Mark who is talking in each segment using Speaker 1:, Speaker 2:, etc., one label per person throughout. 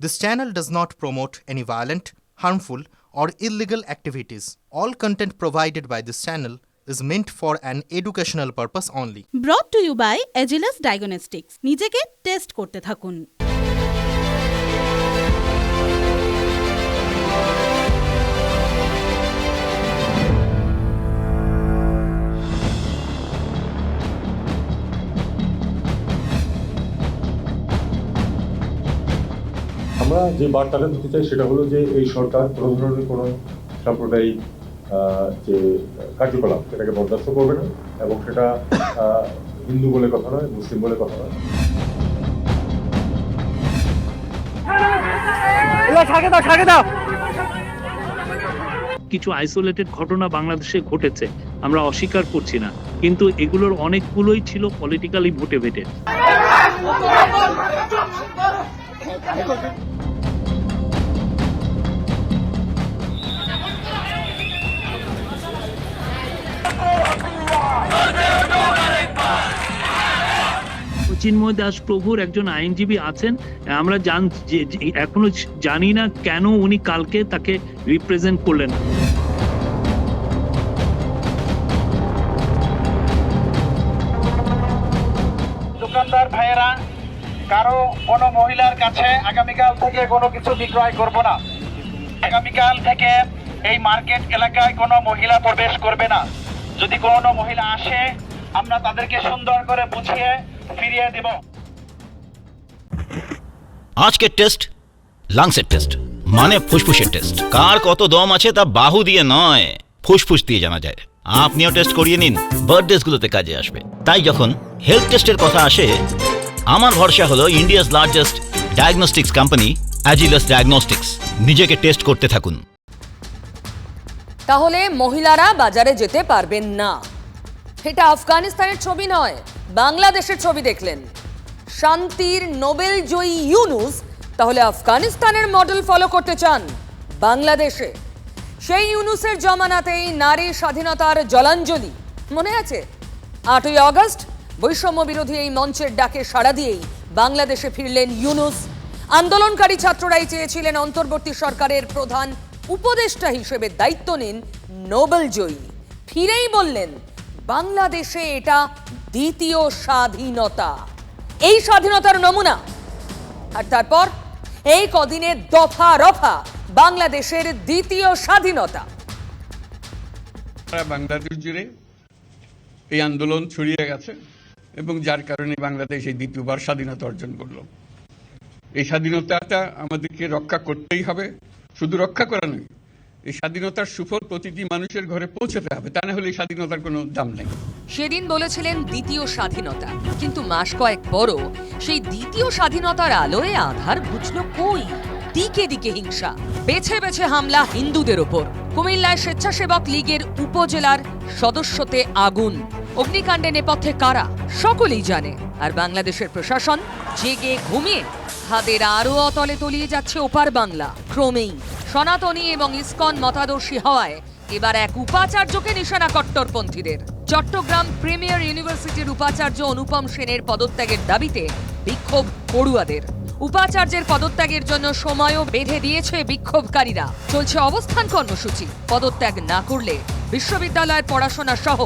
Speaker 1: This channel does not promote any violent, harmful, or illegal activities. All content provided by this channel is meant for an educational purpose only.
Speaker 2: Brought to you by Agilus diagnostics নিজেকে test করতে থাকুন
Speaker 3: আমরা যে বার্তাটা দিতে চাই সেটা হলো যে এই সরকার কোনো ধরনের কোনো সাম্প্রদায়িক আহ, যে কার্যকলাপ সেটাকে বরদাস্ত করবে না এবং সেটা আহ, হিন্দু বলে কথা নয় মুসলিম বলে কথা নয়।
Speaker 4: কিছু আইসোলেটেড ঘটনা বাংলাদেশে ঘটেছে আমরা অস্বীকার করছি না কিন্তু এগুলোর অনেকগুলোই ছিল পলিটিক্যালি মোটিভেটেড চিন্ময় দাস প্রভুর একজন আইনজীবী আছেন। আমরা জান এখনও জানি না কেন উনি কালকে তাকে রিপ্রেজেন্ট করলেন।
Speaker 5: দোকানদার ভাইয়েরা, কারও কোনো মহিলার কাছে আগামীকাল থেকে কোনো কিছু বিক্রয় করব না। আগামীকাল থেকে এই মার্কেট এলাকায় কোনো মহিলা প্রবেশ করবে না। যদি কোনো মহিলা আসে, আমরা তাদেরকে সুন্দর করে বুঝিয়ে ফিরিয়ে দেব।
Speaker 6: আজকের টেস্ট, লাংসের টেস্ট মানে ফুসফুসের টেস্ট। কার কত দম আছে তা বাহু দিয়ে নয়, ফুসফুস দিয়ে জানা যায়। আপনিও টেস্ট করিয়ে নিন বার্থডেসগুলোতে কাজে আসবে। তাই যখন হেলথ টেস্টের কথা আসে, আমার ভরসা হলো India's largest diagnostics company Agilus diagnostics নিজেকে টেস্ট করতে থাকুন।
Speaker 7: তাহলে মহিলারা বাজারে যেতে পারবেন না। এটা আফগানিস্তানের ছবি নয়, বাংলাদেশের ছবি দেখলেন। শান্তির নোবেল জয়ী ইউনুস তাহলে আফগানিস্তানের মডেল ফলো করতে চান বাংলাদেশে। সেই ইউনুসের জমানাতেই নারী স্বাধীনতার জলাঞ্জলি, মনে আছে? আটই আগস্ট, বৈষম্য বিরোধী এই মঞ্চের ডাকে সাড়া দিয়েই বাংলাদেশে ফিরলেন ইউনুস। আন্দোলনকারী ছাত্ররাই চেয়েছিলেন অন্তর্বর্তী সরকারের প্রধান উপদেষ্টা হিসেবে দায়িত্ব নিন নোবেল জয়ী। ফিরেই বললেন, বাংলাদেশে এটা দ্বিতীয় স্বাধীনতা। এই স্বাধীনতার নমুনা। আর তারপর, এই কদিনে দফা রফা বাংলাদেশের দ্বিতীয় স্বাধীনতা।
Speaker 8: বাংলাদেশ জুড়ে এই আন্দোলন ছড়িয়ে গেছে এবং যার কারণে বাংলাদেশ এই দ্বিতীয়বার স্বাধীনতা অর্জন করল। এই স্বাধীনতাটা আমাদেরকে রক্ষা করতেই হবে। শুধু রক্ষা করা নয়, এই স্বাধীনতার সুফল প্রতিটি মানুষের ঘরে পৌঁছাতে হবে। তা না হলে এই স্বাধীনতার কোনো দাম নেই।
Speaker 7: সেদিন বলেছিলেন দ্বিতীয় স্বাধীনতা, কিন্তু মাস কয়েক পরও সেই দ্বিতীয় স্বাধীনতার আলোয় আধার বুঝল কই? দিকে দিকে হিংসা, বেছে বেছে হামলা হিন্দুদের ওপর। কুমিল্লায় স্বেচ্ছাসেবক লীগের উপজেলার সদস্যতে আগুন। অগ্নিকাণ্ডে নেপথ্যে কারা? সকলেই জানে। আর বাংলাদেশের প্রশাসন জেগে ঘুমিয়ে হাদের আরও অতলে তলিয়ে যাচ্ছে ওপার বাংলা। ক্রমেই সনাতনী এবং ইস্কন মতাদর্শী হওয়ায় এবার এক উপাচার্যকে নিশানা কট্টরপন্থীদের। চট্টগ্রাম প্রিমিয়ার ইউনিভার্সিটির উপাচার্য অনুপম সেনের পদত্যাগের দাবিতে বিক্ষোভ পড়ুয়াদের। উপাচার্যের পদত্যাগের জন্য সময়ও বেঁধে দিয়েছে বিক্ষোভকারীরা। চলছে অবস্থান কর্মসূচি। পদত্যাগ না করলে বিশ্ববিদ্যালয়ের পড়াশোনা সহ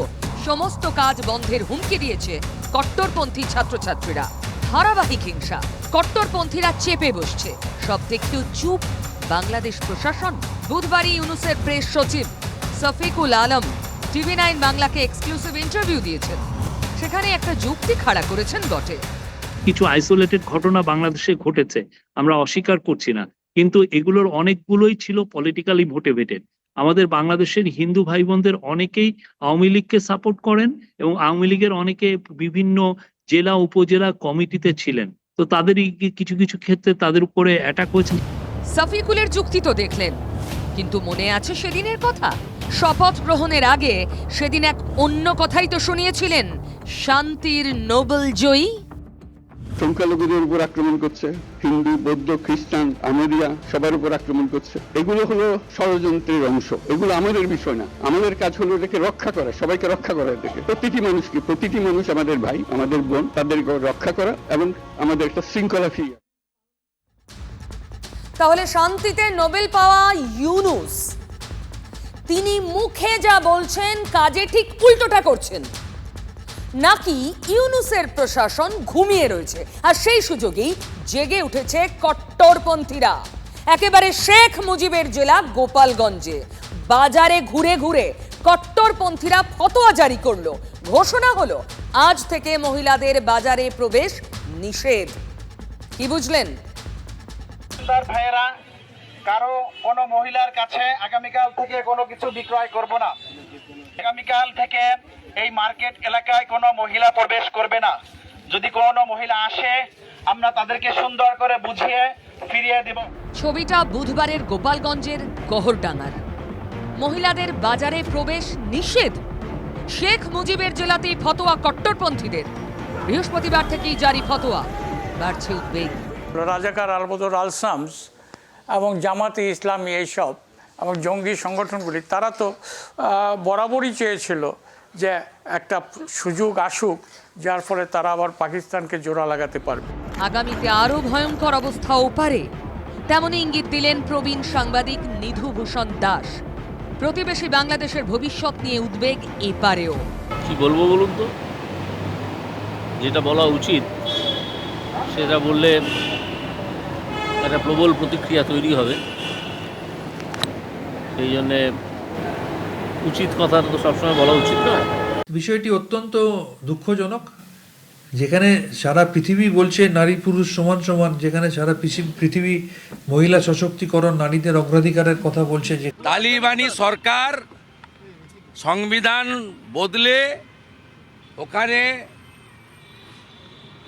Speaker 7: সমস্ত কাজ বন্ধের হুমকি দিয়েছে কট্টরপন্থী ছাত্রছাত্রীরা। ধারাবাহিক হিংসা। কট্টরপন্থীরা চেপে বসছে। সব দেখতেও চুপ বাংলাদেশ প্রশাসন। বুধবারই ইউনুসের প্রেস সচিব সফিকুল আলম টিভি নাইন বাংলাকে এক্সক্লুসিভ ইন্টারভিউ দিয়েছেন। সেখানে একটা যুক্তি খাড়া করেছেন বটে।
Speaker 4: কিছু আইসোলেটেড ঘটনা বাংলাদেশে ঘটেছে, আমরা অস্বীকার করছি না। কিন্তু এগুলোর অনেকগুলোই ছিল পলিটিক্যালি মোটিভেটেড আমাদের বাংলাদেশের হিন্দু ভাই বোনদের অনেকেই আওয়ামী লীগকে সাপোর্ট করেন এবং আওয়ামী লীগের অনেকে বিভিন্ন জেলা উপজেলা কমিটিতে ছিলেন। তো তাদেরই কিছু কিছু ক্ষেত্রে তাদের উপরে অ্যাটাক হয়েছে
Speaker 7: সাফিকুলের যুক্তি তো দেখলেন, কিন্তু মনে আছে সেদিনের কথা? শপথ গ্রহণের আগে সেদিন এক অন্য কথাই তো শুনিয়েছিলেন, শান্তির নোবেল জয়ী
Speaker 8: সংখ্যালঘুদের উপর আক্রমণ করছে। হিন্দু, বৌদ্ধ, খ্রিস্টান আমেরিয়া সবার উপর আক্রমণ করছে। এগুলো হলো ষড়যন্ত্রের অংশ। এগুলো আমাদের বিষয় না। আমাদের কাজ হলো এটাকে রক্ষা করা, সবাইকে রক্ষা করা এটাকে প্রতিটি মানুষকে, প্রতিটি মানুষ আমাদের ভাই, আমাদের বোন তাদের রক্ষা করা এবং আমাদের একটা শৃঙ্খলা ফিরিয়ে
Speaker 7: তাহলে শান্তিতে নোবেল পাওয়া ইউনুস। তিনি মুখে যা বলছেন, কাজে ঠিক উল্টোটা করছেন। নাকি ইউনুসের প্রশাসন ঘুমিয়ে রয়েছে? আর সেই সুযোগেই জেগে উঠেছে কট্টরপন্থীরা। একেবারে শেখ মুজিবের জেলা গোপালগঞ্জে। বাজারে ঘুরে ঘুরে কট্টরপন্থীরা ফতোয়া জারি করল। ঘোষণা হলো, আজ থেকে মহিলাদের বাজারে প্রবেশ নিষেধ। কি বুঝলেন?
Speaker 5: ভাইয়েরা কারও কোনো মহিলার কাছে আগামীকাল থেকে কোনো কিছু বিক্রয় করব না। আগামীকাল থেকে এই মার্কেট এলাকায় কোনো মহিলা প্রবেশ করবে না। যদি কোনো মহিলা আসে আমরা তাদেরকে সুন্দর করে বুঝিয়ে ফিরিয়ে দেব।
Speaker 7: ছবিটা বুধবারের গোপালগঞ্জের গহরডাঙ্গার মহিলাদের বাজারে প্রবেশ নিষেধ। শেখ মুজিবের জেলাতেই ফতোয়া কট্টরপন্থীদের। বৃহস্পতিবার থেকেই জারি ফতোয়া। বাড়ছে উদ্বেগ।
Speaker 9: রাজাকার আলবদর আলসামস এবং জামাতে ইসলামী এইসব এবং জঙ্গি সংগঠনগুলি তারা তো বরাবরই চেয়েছিল যে একটা সুযোগ আসুক যার ফলে তারা আবার পাকিস্তানকে জোড়া লাগাতে পারবে।
Speaker 7: আগামীতে আরও ভয়ঙ্কর অবস্থা ওপারে। তেমনই ইঙ্গিত দিলেন প্রবীণ সাংবাদিক নিধুভূষণ দাস। প্রতিবেশী বাংলাদেশের ভবিষ্যৎ নিয়ে উদ্বেগ এপারেও।
Speaker 10: কি বলব বলুন তো? যেটা বলা উচিত সেটা বললে একটা প্রবল প্রতিক্রিয়া তৈরি হবে। সেই জন্যে উচিত কথা তো সবসময় বলা উচিত নয়।
Speaker 11: বিষয়টি অত্যন্ত দুঃখজনক। যেখানে সারা পৃথিবী বলছে নারী পুরুষ সমান সমান যেখানে সারা পৃথিবী মহিলা সশক্তিকরণ নারীদের অগ্রাধিকারের কথা বলছে যে
Speaker 12: তালিবানি সরকার সংবিধান বদলে ওখানে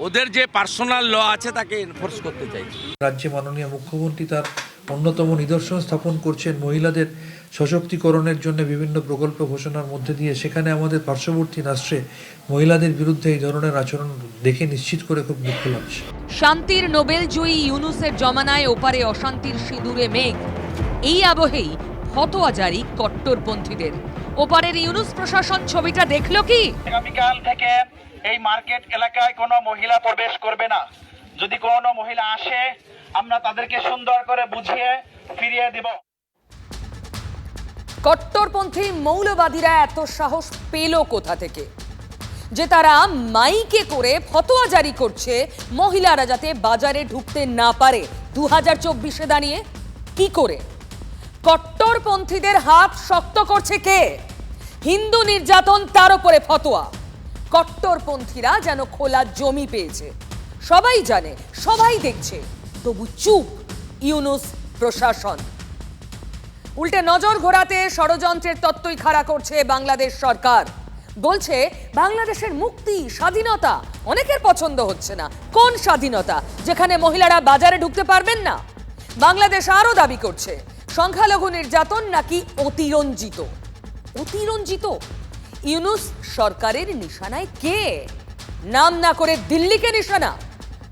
Speaker 12: ওদের যে পার্সোনাল ল আছে তাকে এনফোর্স করতে চাইছে।
Speaker 11: রাজ্যে মাননীয় মুখ্যমন্ত্রী তার অন্যতম নিদর্শন স্থাপন করছেন মহিলাদের সশক্তিকরণের জন্য বিভিন্ন প্রকল্প ঘোষণার মধ্যে দিয়ে। সেখানে আমাদের পার্শ্ববর্তী রাষ্ট্রে মহিলাদের বিরুদ্ধে এই ধরনের আচরণ দেখে নিশ্চিত করে খুব দুঃখ লাগছে।
Speaker 7: শান্তির নোবেল জয়ী ইউনুসের জমানায় ওপারে অশান্তির সিঁদুরে মেঘ। এই আবহেই ফতোয়া জারি কট্টরপন্থীদের। ওপারের ইউনুস প্রশাসন ছবিটা দেখল কি?
Speaker 5: আগামীকাল থেকে এই মার্কেট এলাকায় কোনো মহিলা প্রবেশ করবে না। যদি কোনো মহিলা আসে, আমরা তাদেরকে সুন্দর করে বুঝিয়ে ফিরিয়ে দেব।
Speaker 7: কট্টরপন্থী মৌলবাদীরা এত সাহস পেল কোথা থেকে? যে তারা মাইকে করে ফতোয়া জারি করছে মহিলারা যাতে বাজারে ঢুকতে না পারে। দু হাজার চব্বিশে দাঁড়িয়ে কি করে? কট্টরপন্থীদের হাত শক্ত করছে কে? হিন্দু নির্যাতন তার উপরে ফতোয়া। কট্টরপন্থীরা যেন খোলা জমি পেয়েছে। সবাই জানে, সবাই দেখছে। তবু চুপ, ইউনুস প্রশাসন। উল্টে নজর ঘোরাতে ষড়যন্ত্রের তত্ত্বই খাড়া করছে বাংলাদেশ সরকার। বলছে, বাংলাদেশের মুক্তি, স্বাধীনতা অনেকের পছন্দ হচ্ছে না। কোন স্বাধীনতা? যেখানে মহিলারা বাজারে ঢুকতে পারবেন না। বাংলাদেশ আরও দাবি করছে, সংখ্যালঘু নির্যাতন নাকি অতিরঞ্জিত? অতিরঞ্জিত? ইউনুস সরকারের নিশানায় কে? নাম না করে দিল্লিকে নিশানা।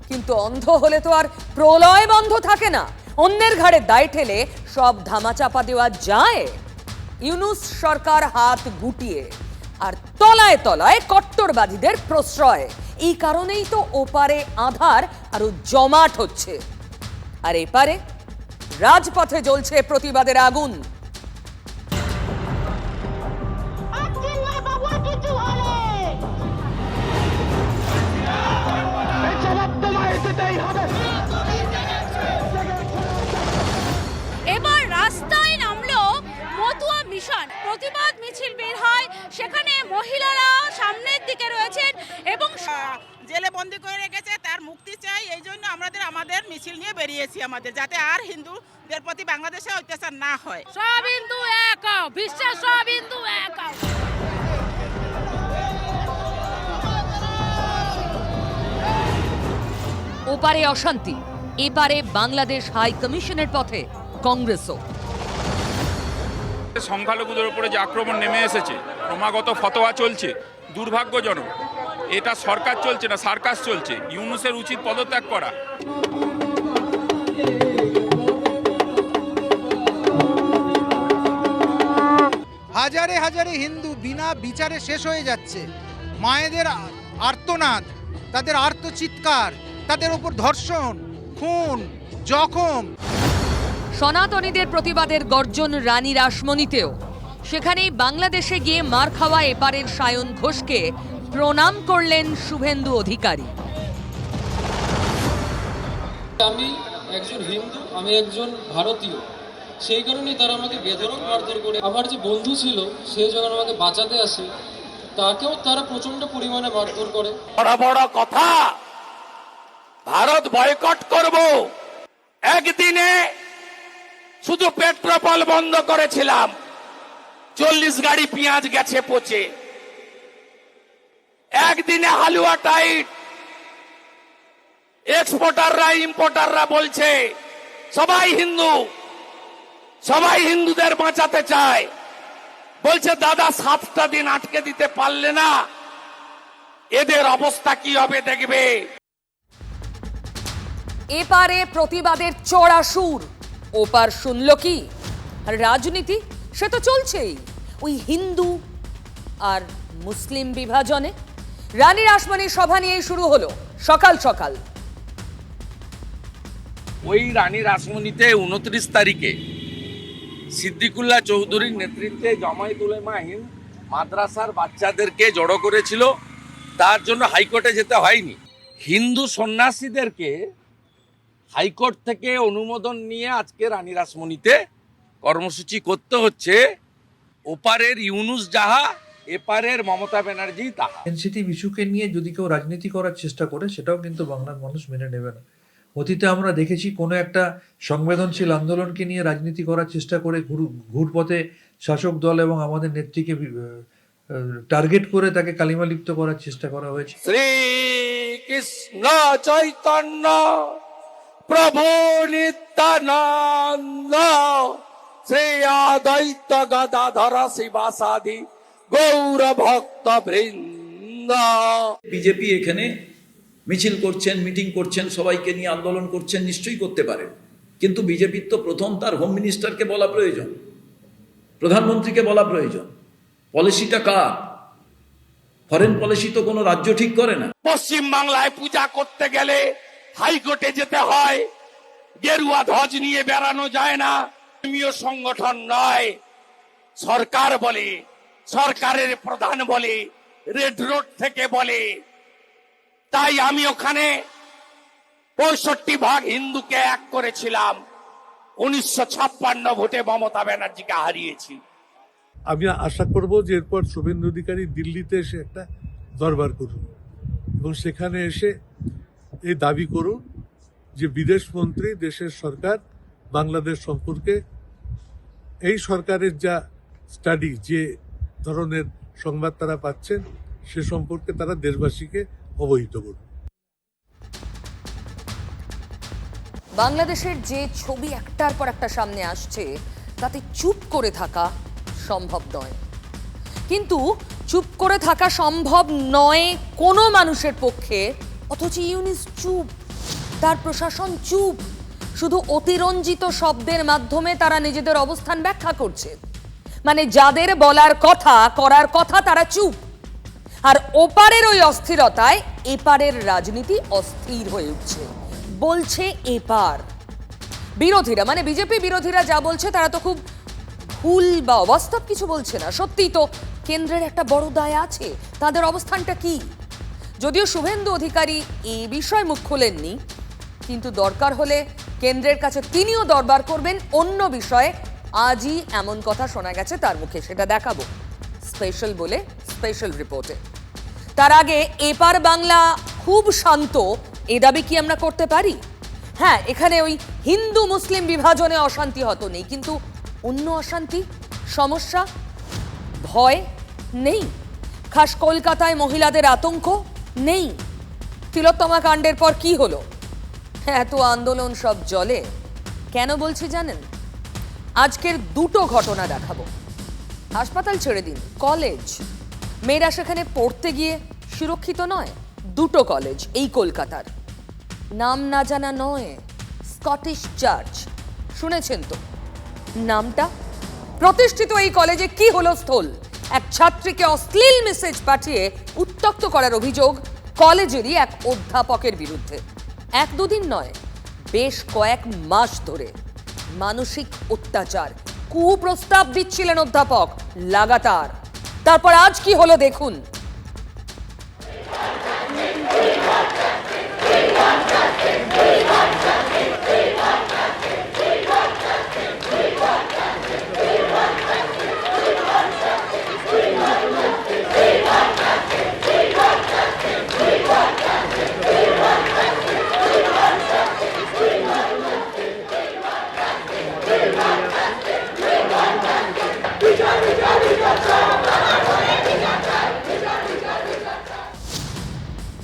Speaker 7: কিন্তু অন্ধ হলে তো আর প্রলয় বন্ধ থাকে না। অন্যের ঘাড়ে দায় ঠেলে সব ধামাচাপা দেওয়া যায়। ইউনুস সরকার হাত গুটিয়ে আর তলায় তলায় কট্টরবাদীদের প্রশ্রয়। এই কারণেই তো ওপারে আধার আরও জমাট হচ্ছে। আর এপারে রাজপথে জ্বলছে প্রতিবাদের আগুন।
Speaker 2: সেখানে মহিলারা সামনের দিকে রয়েছেন এবং
Speaker 13: জেলে বন্দি করে রেখেছে তার মুক্তি চাই এই জন্য আমাদের আমাদের মিছিল নিয়ে বেরিয়েছি আমাদের যাতে আর হিন্দুদের প্রতি বাংলাদেশে অত্যাচার না হয়।
Speaker 2: সব হিন্দু এক বিশ্বের সব হিন্দু এক।
Speaker 7: ওপারে অশান্তি এপারে বাংলাদেশ হাই কমিশনের পথে কংগ্রেসও।
Speaker 12: সংখ্যালঘুদের উপরে যে আক্রমণ নেমে এসেছে, ক্রমাগত ফতোয়া চলছে, দুর্ভাগ্যজনক। এটা সরকার চলছে না, সার্কাস চলছে। ইউনুসের উচিত পদত্যাগ করা।
Speaker 13: হাজারে হাজারে হিন্দু বিনা বিচারে শেষ হয়ে যাচ্ছে। মায়েদের আর্তনাদ, তাদের আর্তচিৎকার, তাদের উপর ধর্ষণ, খুন, জখম।
Speaker 7: সনাতনীদের প্রতিবাদের গর্জন রানী রাসমণিতেও। সেখানেই বাংলাদেশে গিয়ে মার খাওয়া এপারের সায়ন ঘোষকে প্রণাম করলেন শুভেন্দু অধিকারী।
Speaker 14: আমি একজন হিন্দু আমি একজন ভারতীয়। সেই কারণেই তারা আমাকে বেধরক মারধর করে। আমার যে বন্ধু ছিল সে যখন আমাকে বাঁচাতে আসে তাকেও তারা প্রচণ্ড পরিমাণে মারধর করে।
Speaker 5: বড় বড় কথা। ভারত বয়কট করব। একদিনে শুধু পেট্রোপল বন্ধ করেছিলাম। চল্লিশ গাড়ি পেঁয়াজ গেছে পচে। একদিনে হালুয়া টাইট। এক্সপোর্টাররা, ইম্পোর্টাররা বলছে, সবাই হিন্দু। সবাই হিন্দুদের বাঁচাতে চায়। বলছে, দাদা, সাতটা দিন আটকে দিতে পারলে না। এদের অবস্থা কি হবে দেখবে?
Speaker 7: এপারে প্রতিবাদের চড়া সুর ওপার শুনল কি? আর রাজনীতি, সে তো চলছেই। ওই হিন্দু আর মুসলিম বিভাজনে রানী রাসমণির সভা নিয়েই শুরু হলো, সকাল সকাল।
Speaker 5: ওই রানী রাসমণিতে উনত্রিশ তারিখে সিদ্দিকুল্লাহ চৌধুরীর নেতৃত্বে জামায়াত উলেমা হিন্দ মাদ্রাসার বাচ্চাদেরকে জড়ো করেছিল। তার জন্য হাইকোর্টে যেতে হয়নি। হিন্দু সন্ন্যাসীদেরকে হাইকোর্ট থেকে অনুমোদন নিয়ে আজকে রানী রাসমণিতে কর্মসূচি করতে হচ্ছে। ওপারের ইউনুস যাহা এপারের মমতা ব্যানার্জি তাহা।
Speaker 11: সেন্সিটিভ ইস্যুকে নিয়ে যদি কেউ রাজনীতি করার চেষ্টা করে সেটাও কিন্তু বাংলার মানুষ মেনে নেবে না। অতীতে আমরা দেখেছি কোনো একটা সংবেদনশীল আন্দোলনকে নিয়ে রাজনীতি করার চেষ্টা করে ঘুর- ঘুরপথে শাসক দল এবং আমাদের নেত্রীকে টার্গেট করে তাকে কালিমালিপ্ত করার চেষ্টা করা হয়েছে।
Speaker 5: শ্রী কৃষ্ণ চৈতন্য প্রভু নিত্যানন্দ শ্রী অদ্বৈত গদাধর শিবাসাদি গৌর ভক্ত বৃন্দ
Speaker 15: বিজেপি এখানে মিছিল করছেন মিটিং করছেন সবাইকে নিয়ে আন্দোলন করছেন নিশ্চয়ই করতে পারেন কিন্তু বিজেপির তো প্রথম তার হোম মিনিস্টারকে বলা প্রয়োজন। প্রধানমন্ত্রীকে বলা প্রয়োজন। পলিসিটা কার? ফরেন পলিসি তো কোনো রাজ্য ঠিক করে না।
Speaker 5: পশ্চিম বাংলায় পূজা করতে গেলে হাইকোর্টে যেতে হয়। গেরুয়া ধ্বজ নিয়ে বেড়ানো যায় না। ধর্মীয় সংগঠন নয়। সরকার বলে, সরকারের প্রধান বলে, রেড রোড থেকে বলে। তাই আমি ওখানে পঁয়ষট্টি ভাগ হিন্দুকে এক করেছিলাম। উনিশশো ছাপ্পান্ন ভোটে মমতা ব্যানার্জিকে হারিয়েছি।
Speaker 16: আমি আশা করব যে এরপর শুভেন্দু অধিকারী দিল্লিতে এসে একটা দরবার করুন। এবং সেখানে এসে এই দাবি করুন যে বিদেশ মন্ত্রী, দেশের সরকার, বাংলাদেশ সম্পর্কে এই সরকারের যা স্টাডি, যে ধরনের সংবাদ তারা পাচ্ছেন, সে সম্পর্কে তারা দেশবাসীকে অবহিত করুন।
Speaker 7: বাংলাদেশের যে ছবি একটার পর একটা সামনে আসছে, তাতে চুপ করে থাকা সম্ভব নয়। কিন্তু চুপ করে থাকা সম্ভব নয় কোনো মানুষের পক্ষে। অথচ ইউনিস চুপ, তার প্রশাসন চুপ। শুধু অতিরঞ্জিত শব্দের মাধ্যমে তারা নিজেদের অবস্থান ব্যাখ্যা করছে। মানে যাদের বলার কথা, করার কথা তারা চুপ। আর ওপারের ওই অস্থিরতায় এপারের রাজনীতি অস্থির হয়ে উঠছে। বলছে এপার। বিরোধীরা মানে বিজেপি বিরোধীরা যা বলছে, তারা তো খুব ভুল বা অবাস্তব কিছু বলছে না। সত্যিই তো কেন্দ্রের একটা বড় দায় আছে। তাদের অবস্থানটা কি? যদিও শুভেন্দু অধিকারী এই বিষয়ে মুখ খোলেননি, কিন্তু দরকার হলে কেন্দ্রের কাছে তিনিও দরবার করবেন অন্য বিষয়ে। আজই এমন কথা শোনা গেছে তার মুখে, সেটা দেখাবো স্পেশাল বলে, স্পেশাল রিপোর্টে। তার আগে, এপার বাংলা খুব শান্ত, এ দাবি কি আমরা করতে পারি? হ্যাঁ এখানে ওই হিন্দু মুসলিম বিভাজনে অশান্তি হতো নেই, কিন্তু অন্য অশান্তি, সমস্যা, ভয় নেই। খাস কলকাতায় মহিলাদের আতঙ্ক নেই। তিলোত্তমা কাণ্ডের পর কি হলো? এত আন্দোলন সব জলে। কেন বলছি জানেন? আজকের দুটো ঘটনা দেখাবো। হাসপাতাল ছেড়ে দিন, কলেজ। মেয়েরা সেখানে পড়তে গিয়ে সুরক্ষিত নয়, দুটো কলেজ, এই কলকাতার। নাম না জানা নয়, স্কটিশ চার্চ। শুনেছেন তো? নামটা? প্রতিষ্ঠিত এই কলেজে কি হলো স্থল? এক ছাত্রীকে অশ্লীল মেসেজ পাঠিয়ে উত্তক্ত করার অভিযোগ কলেজেরই এক অধ্যাপকের বিরুদ্ধে। এক দুদিন নয়, বেশ কয়েক মাস ধরে মানসিক অত্যাচার, কুপ্রস্তাব দিচ্ছিলেন অধ্যাপক, লাগাতার। তারপর আজ কি হলো দেখুন।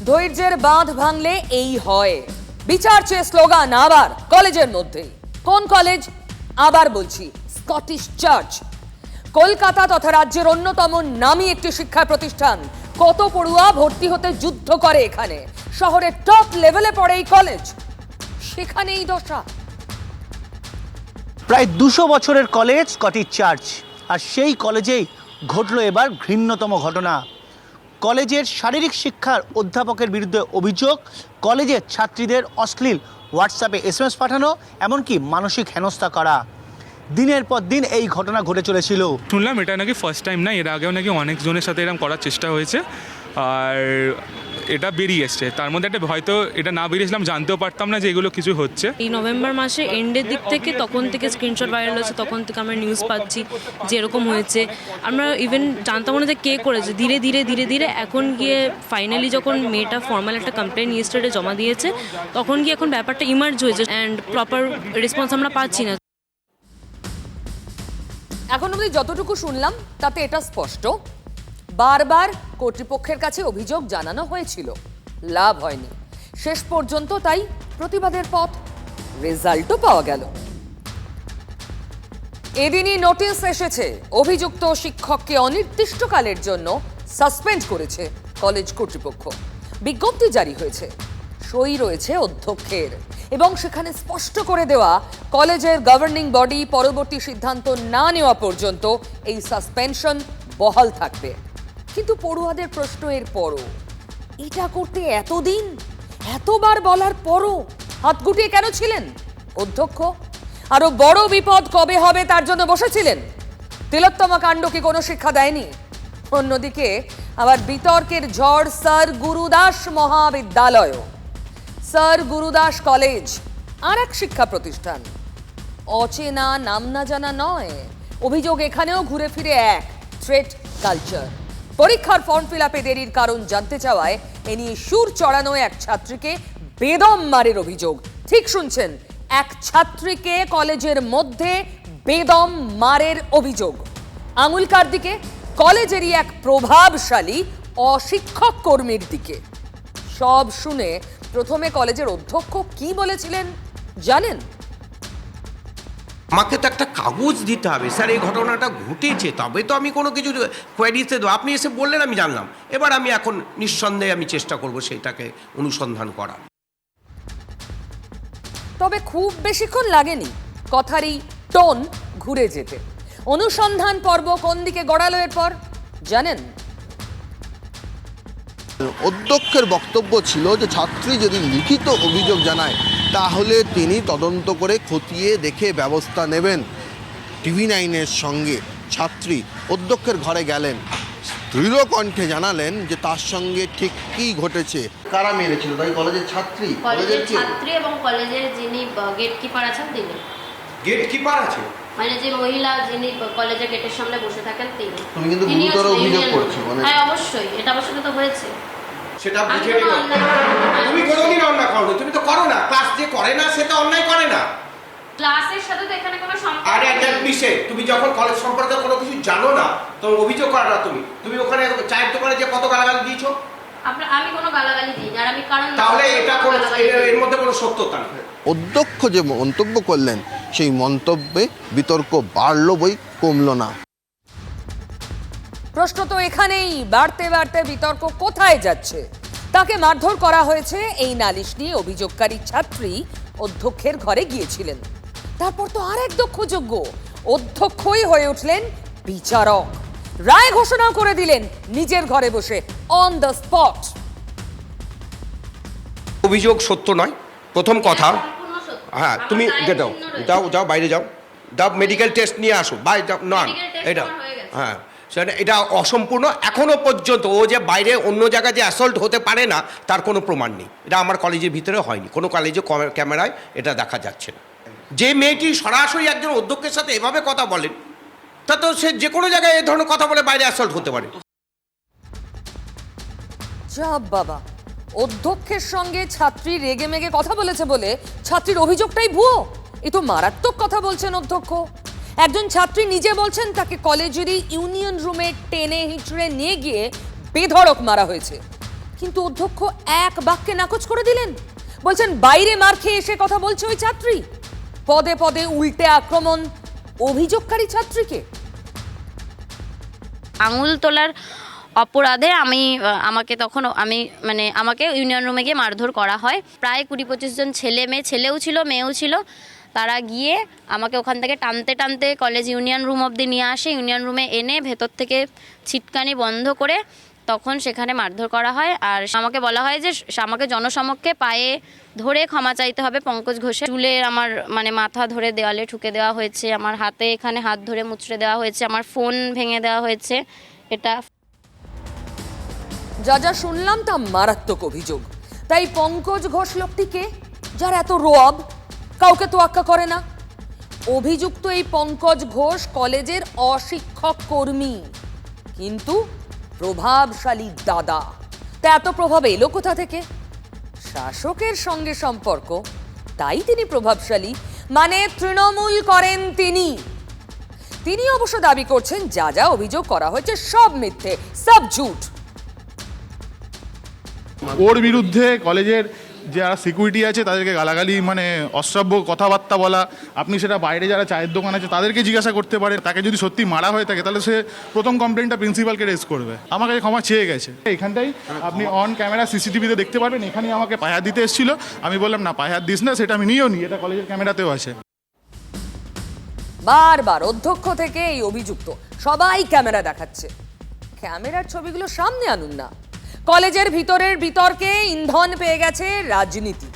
Speaker 7: ধৈর্যের বাঁধ ভাঙলে এই হয়। বিচার চেয়ে স্লোগান আবার কলেজের মধ্যে কোন কলেজ? আবার বলছি স্কটিশ চার্চ কলকাতা তথা রাজ্যের অন্যতম নামী একটি শিক্ষা প্রতিষ্ঠান। কত পড়ুয়া ভর্তি হতে যুদ্ধ করে এখানে? শহরের টপ লেভেলে পড়ে এই কলেজ। সেখানেই দশা।
Speaker 17: প্রায় দুশো বছরের কলেজ স্কটিশ চার্চ আর সেই কলেজেই ঘটল এবার ঘৃণ্যতম ঘটনা। কলেজের শারীরিক শিক্ষার অধ্যাপকের বিরুদ্ধে অভিযোগ, কলেজের ছাত্রীদের অশ্লীল হোয়াটসঅ্যাপে এস এম এস পাঠানো, এমনকি মানসিক হেনস্থা করা। দিনের পর দিন এই ঘটনা ঘটে চলেছিল।
Speaker 18: শুনলাম এটা নাকি ফার্স্ট টাইম না? এর আগেও নাকি অনেকজনের সাথে এরকম করার চেষ্টা হয়েছে। আর এটা বেরিয়ে এসছে। তার মধ্যে একটা হয়তো এটা না বেরিয়েছিলাম জানতেও পারতাম না যে এগুলো কিছু হচ্ছে।
Speaker 19: এই নভেম্বর মাসে এন্ডের দিক থেকে তখন থেকে স্ক্রিনশট ভাইরাল হয়েছে তখন থেকে আমরা নিউজ পাচ্ছি যে এরকম হয়েছে। আমরা ইভেন জানতাম না যে কে করেছে। ধীরে ধীরে ধীরে ধীরে এখন গিয়ে ফাইনালি যখন মেয়েটা ফর্মাল একটা কমপ্লেন ইয়েস্টারডে জমা দিয়েছে তখন গিয়ে এখন ব্যাপারটা ইমার্জ হয়েছে অ্যান্ড প্রপার রেসপন্স আমরা পাচ্ছি না।
Speaker 7: এখন অবধি যতটুকু শুনলাম তাতে এটা স্পষ্ট। বারবার কর্তৃপক্ষের কাছে অভিযোগ জানানো হয়েছিল। লাভ হয়নি। শেষ পর্যন্ত তাই প্রতিবাদের পথ রেজাল্টও পাওয়া গেল। এদিনই নোটিশ এসেছে, অভিযুক্ত শিক্ষককে অনির্দিষ্টকালের জন্য সাসপেন্ড করেছে কলেজ কর্তৃপক্ষ। বিজ্ঞপ্তি জারি হয়েছে। সই রয়েছে অধ্যক্ষের এবং সেখানে স্পষ্ট করে দেওয়া, কলেজের গভর্নিং বডি পরবর্তী সিদ্ধান্ত না নেওয়া পর্যন্ত এই সাসপেনশন বহাল থাকবে। কিন্তু পড়ুয়াদের প্রশ্ন এর পরও। এটা করতে এতদিন, এতবার বলার পরও হাত গুটিয়ে কেন ছিলেন অধ্যক্ষ? আরও বড় বিপদ কবে হবে তার জন্য বসেছিলেন? তিলোত্তমা কাণ্ড কি কোনো শিক্ষা দেয়নি? অন্যদিকে, আবার বিতর্কের ঝড় স্যার গুরুদাস মহাবিদ্যালয়। স্যার গুরুদাস কলেজ, আর এক শিক্ষা প্রতিষ্ঠান। অচেনা নাম না জানা নয়, অভিযোগ এখানেও ঘুরে ফিরে এক থ্রেট কালচার পরীক্ষার ফর্ম ফিল আপে দেরির কারণ জানতে চাওয়ায় এ নিয়ে সুর চড়ানো এক ছাত্রীকে বেদম মারের অভিযোগ। ঠিক শুনছেন, এক ছাত্রীকে কলেজের মধ্যে বেদম মারের অভিযোগ। আঙুল কার দিকে? কলেজেরই এক প্রভাবশালী অশিক্ষক কর্মীর দিকে। সব শুনে প্রথমে কলেজের অধ্যক্ষ কি বলেছিলেন, জানেন?
Speaker 20: আমাকে তো একটা কাগজ দিতে হবে। স্যার, এই ঘটনাটা ঘটেছে, তবে তো আমি কোনো কিছু কোয়ারিতে দেবো। আপনি এসে বললেন, আমি জানলাম। এবার আমি এখন নিঃসন্দেহে আমি চেষ্টা করব সেইটাকে অনুসন্ধান করার।
Speaker 7: তবে খুব বেশিক্ষণ লাগেনি। কথার এই টোন ঘুরে যেতে। অনুসন্ধান পর্ব কোন দিকে গড়ালো এরপর? জানেন?
Speaker 21: অধ্যক্ষের বক্তব্য ছিল যে ছাত্রী যদি লিখিত অভিযোগ জানায় তাহলে তিনি তদন্ত করে খতিয়ে দেখে ব্যবস্থা নেবেন। টিভি নাইনের সঙ্গে ছাত্রী অধ্যক্ষের ঘরে গেলেন। দৃঢ় কণ্ঠে জানালেন যে তার সঙ্গে ঠিক কী ঘটেছে? কারা মেরেছিল? তাই কলেজের ছাত্রী?
Speaker 22: কলেজের ছাত্রী এবং কলেজের যিনি গেট কিপার আছেন তিনি।
Speaker 20: গেট কিপার আছে?
Speaker 22: মানে যে মহিলা যিনি কলেজের গেটের সামনে বসে থাকেন তিনি।
Speaker 21: তুমি কিন্তু গুরুতর অভিযোগ করছ, মানে-
Speaker 22: হ্যাঁ অবশ্যই। এটা আমার সাথে তো হয়েছে।
Speaker 20: সেটা বুঝে
Speaker 22: করিনি।
Speaker 20: তুমি কোনোদিন অন্যায় করো তুমি তো করো না। ক্লাস যে করে না সে তো অন্যায় করে না।
Speaker 22: ক্লাসের সাথে তো এখানে কোনো সম্পর্ক
Speaker 20: আরে একটা। তুমি যখন কলেজ সম্পর্কে কোনো কিছু জানো না তখন অভিযোগ করো না তুমি। তুমি ওখানে চায়ের দোকানে যে কত গালাগালি দিয়েছ?
Speaker 22: আমি কোনো গালাগালি দিই আর আমি কারণ
Speaker 20: তাহলে এটা কোনো এর-। মধ্যে কোনো সত্যতা নেই।
Speaker 21: অধ্যক্ষ যে মন্তব্য করলেন সেই মন্তব্যে বিতর্ক বাড়ল বই কমল না।
Speaker 7: প্রশ্ন তো এখানেই বাড়তে বাড়তে বিতর্ক কোথায় যাচ্ছে? তাকে মারধর করা হয়েছে এই নালিশ নিয়ে অভিযোগকারী ছাত্রী অধ্যক্ষের ঘরে গিয়েছিলেন। তারপর তো আর এক দক্ষযোগ্য অধ্যক্ষই হয়ে উঠলেন বিচারক। রায় ঘোষণা করে দিলেন নিজের ঘরে বসে অন দ্য স্পট
Speaker 20: অভিযোগ সত্য নয়। প্রথম কথা হ্যাঁ তুমি যে দাও যাও যাও বাইরে যাও। দাও মেডিকেল টেস্ট নিয়ে আসো। বাই যাও নন এটা। হ্যাঁ সেটা এটা অসম্পূর্ণ। এখনও পর্যন্ত ও যে বাইরে অন্য জায়গায় যে অ্যাসল্ট হতে পারে না তার কোনো প্রমাণ নেই। এটা আমার কলেজের ভিতরে হয়নি। কোনো কলেজে ক্যামেরায় এটা দেখা যাচ্ছে না। যে মেয়েটি সরাসরি একজন অধ্যক্ষের সাথে এভাবে কথা বলেন তা তো সে যে কোনো জায়গায় এই ধরনের কথা বলে বাইরে অ্যাসল্ট হতে পারে।
Speaker 7: যা বাবা। অধ্যক্ষের সঙ্গে ছাত্রী রেগে মেগে কথা বলেছে বলে ছাত্রীর অভিযোগটাই ভুয়ো। এ তো মারাত্মক কথা বলছেন অধ্যক্ষ। একজন ছাত্রী নিজে বলছেন তাকে কলেজেরই ইউনিয়ন রুমে টেনে হিচড়ে নিয়ে গিয়ে বেধড়ক মারা হয়েছে। কিন্তু অধ্যক্ষ এক বাক্যে নাকচ করে দিলেন। বলছেন, বাইরে মার খেয়ে এসে কথা বলছে ওই ছাত্রী। পদে পদে উল্টে আক্রমণ অভিযোগকারী ছাত্রীকে।
Speaker 22: আঙুল তোলার অপরাধে আমি আমাকে তখন আমি মানে আমাকে ইউনিয়ন রুমে গিয়ে মারধর করা হয়। প্রায় কুড়ি পঁচিশ জন ছেলে মেয়ে, ছেলেও ছিল, মেয়েও ছিল। তারা গিয়ে আমাকে ওখান থেকে টানতে টানতে কলেজ ইউনিয়ন রুম অবধি নিয়ে আসে। ইউনিয়ন রুমে এনে ভেতর থেকে ছিটকানি বন্ধ করে তখন সেখানে মারধর করা হয়। আর আমাকে বলা হয় যে আমাকে জনসমক্ষে পায়ে ধরে ক্ষমা চাইতে হবে। পঙ্কজ ঘোষের চুলে আমার মানে মাথা ধরে দেওয়ালে ঠুকে দেওয়া হয়েছে। আমার হাতে এখানে হাত ধরে মুচড়ে দেওয়া হয়েছে। আমার ফোন ভেঙে দেওয়া হয়েছে। এটা
Speaker 7: যা যা শুনলাম তা মারাত্মক অভিযোগ। তাই পঙ্কজ ঘোষ লোকটিকে, যার এত রোয়াব, কাউকে তোয়াক্কা করে না। অভিযুক্ত এই পঙ্কজ ঘোষ কলেজের অশিক্ষক কর্মী, কিন্তু প্রভাবশালী দাদা। তা এত প্রভাব এলো কোথা থেকে? শাসকের সঙ্গে সম্পর্ক, তাই তিনি প্রভাবশালী। মানে তৃণমূল করেন তিনি। তিনি অবশ্য দাবি করছেন, যা যা অভিযোগ করা হয়েছে সব মিথ্যে, সব ঝুট।
Speaker 23: ওর বিরুদ্ধে কলেজের যারা সিকিউরিটি আছে, তাদেরকে গালাগালি মানে অশ্রাব্য কথাবার্তা বলা। আপনি সেটা বাইরে যারা চায়ের দোকান আছে, তাদেরকে জিজ্ঞাসা করতে পারে। তাকে যদি সত্যি মারা হয়ে থাকে, তাহলে সে প্রথম কমপ্লেনটা প্রিন্সিপালকে রেজ করবে। আমার কাছে ক্ষমা চেয়ে গেছে। এখানটাই আপনি অন ক্যামেরা সিসিটিভিতে দেখতে পারবেন। এখানেই আমাকে পায়ে হাত দিতে এসেছিল। আমি বললাম, না, পায়ে হাত দিস না, সেটা আমি নিয়েও নিই। এটা কলেজের ক্যামেরাতেও আছে।
Speaker 7: বারবার অধ্যক্ষ থেকে এই অভিযুক্ত। সবাই ক্যামেরা দেখাচ্ছে। ক্যামেরার ছবিগুলো সামনে আনুন না। কলেজের ভিতরের বিতর্কে ইন্ধন পেয়ে গেছে রাজনীতি।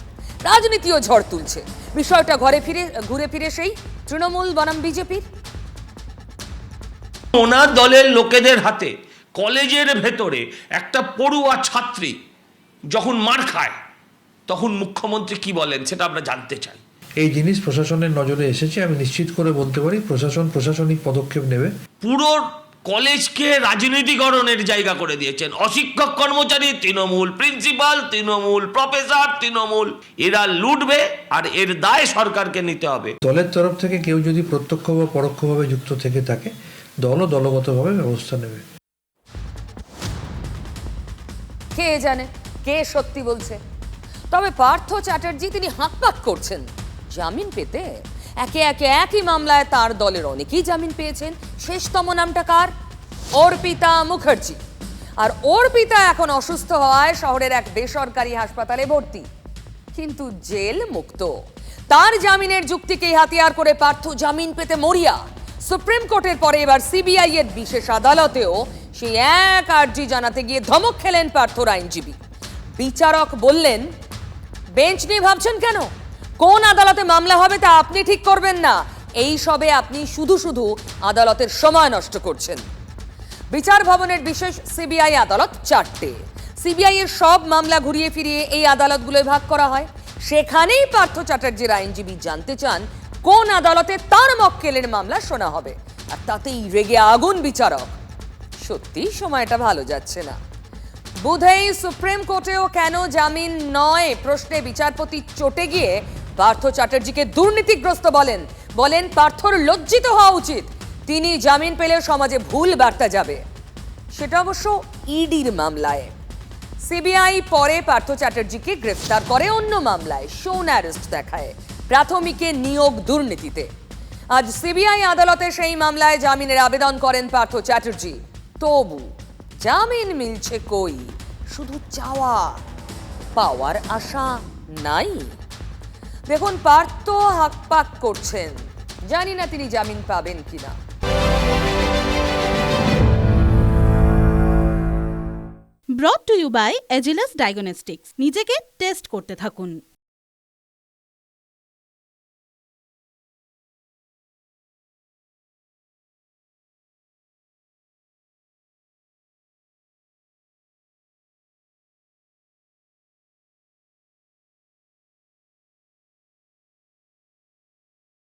Speaker 7: রাজনীতিও ঝড় তুলছে। বিষয়টা ঘরে ফিরে ঘুরে ফিরে সেই তৃণমূল বনাম বিজেপির।
Speaker 24: ওনার দলের লোকেদের হাতে কলেজের ভেতরে একটা পড়ুয়া ছাত্রী যখন মার খায় তখন মুখ্যমন্ত্রী কি বলেন সেটা আমরা জানতে চাই।
Speaker 11: এই জিনিস প্রশাসনের নজরে এসেছে আমি নিশ্চিত করে বলতে পারি প্রশাসন প্রশাসনিক পদক্ষেপ নেবে।
Speaker 24: পুরো কলেজকে রাজনীতিকরণের জায়গা করে দিয়েছেন। অশিক্ষক কর্মচারী তৃণমূল প্রিন্সিপাল তৃণমূল প্রফেসর তৃণমূল এরা লুটবে আর এর দায় সরকারকে নিতে হবে।
Speaker 11: দলের তরফ থেকে কেউ যদি প্রত্যক্ষ বা পরোক্ষভাবে যুক্ত থেকে থাকে দলও দলগতভাবে ব্যবস্থা নেবে।
Speaker 7: কে জানে কে সত্যি বলছে। তবে পার্থ চ্যাটার্জি তিনি হাঁকপাক করছেন। জামিন পেতে একে একে একই মামলায় তার দলের অনেকেই জামিন পেয়েছেন। শেষতম নামটা কার? অর্পিতা মুখার্জি। আর অর্পিতা এখন অসুস্থ হওয়ায় শহরের এক বেসরকারি হাসপাতালে ভর্তি। কিন্তু জেল মুক্ত। তার জামিনের যুক্তিকেই হাতিয়ার করে পার্থ জামিন পেতে মরিয়া। সুপ্রিম কোর্টের পরে এবার সিবিআই এর বিশেষ আদালতেও সেই এক আর্জি জানাতে গিয়ে ধমক খেলেন পার্থর আইনজীবী। বিচারক বললেন, বেঞ্চ নিয়ে ভাবছেন কেন? কোন আদালতে মামলা হবে তা আপনি ঠিক করবেন না। এই সবে আপনি শুধু শুধু আদালতের সময় নষ্ট করছেন। বিচার ভবনের বিশেষ সিবিআই আদালত চারটে। সিবিআই এর সব মামলা ঘুরিয়ে ফিরিয়ে এই আদালতগুলোয় ভাগ করা হয়। সেখানেই পার্থ চ্যাটার্জির আইনজীবী জানতে চান, কোন আদালতে তার মক্কেলের মামলা শোনা হবে। আর তাতেই রেগে আগুন বিচারক। সত্যি সময়টা ভালো যাচ্ছে না। বুধেই সুপ্রিম কোর্টেও কেন জামিন নয়? প্রশ্নে বিচারপতি চটে গিয়ে পার্থ চ্যাটার্জিকে দুর্নীতিগ্রস্ত বলেন। বলেন, পার্থর লজ্জিত হওয়া উচিত। তিনি জামিন পেলে সমাজে ভুল বার্তা যাবে। সেটা অবশ্য ইডির মামলায়। সিবিআই পরে পার্থ চ্যাটার্জিকে গ্রেফতার করে অন্য মামলায় শোন অ্যারেস্ট দেখায় প্রাথমিকে নিয়োগ দুর্নীতিতে। আজ সিবিআই আদালতে সেই মামলায় জামিনের আবেদন করেন পার্থ চ্যাটার্জি। তবু জামিন মিলছে কই? শুধু চাওয়া, পাওয়ার আশা নাই। দেখুন, পার্থ হাকপাক করছেন। জানি না তিনি জামিন পাবেন কিনা।
Speaker 25: Brought to you by Agilus diagnostics নিজেকে টেস্ট করতে থাকুন।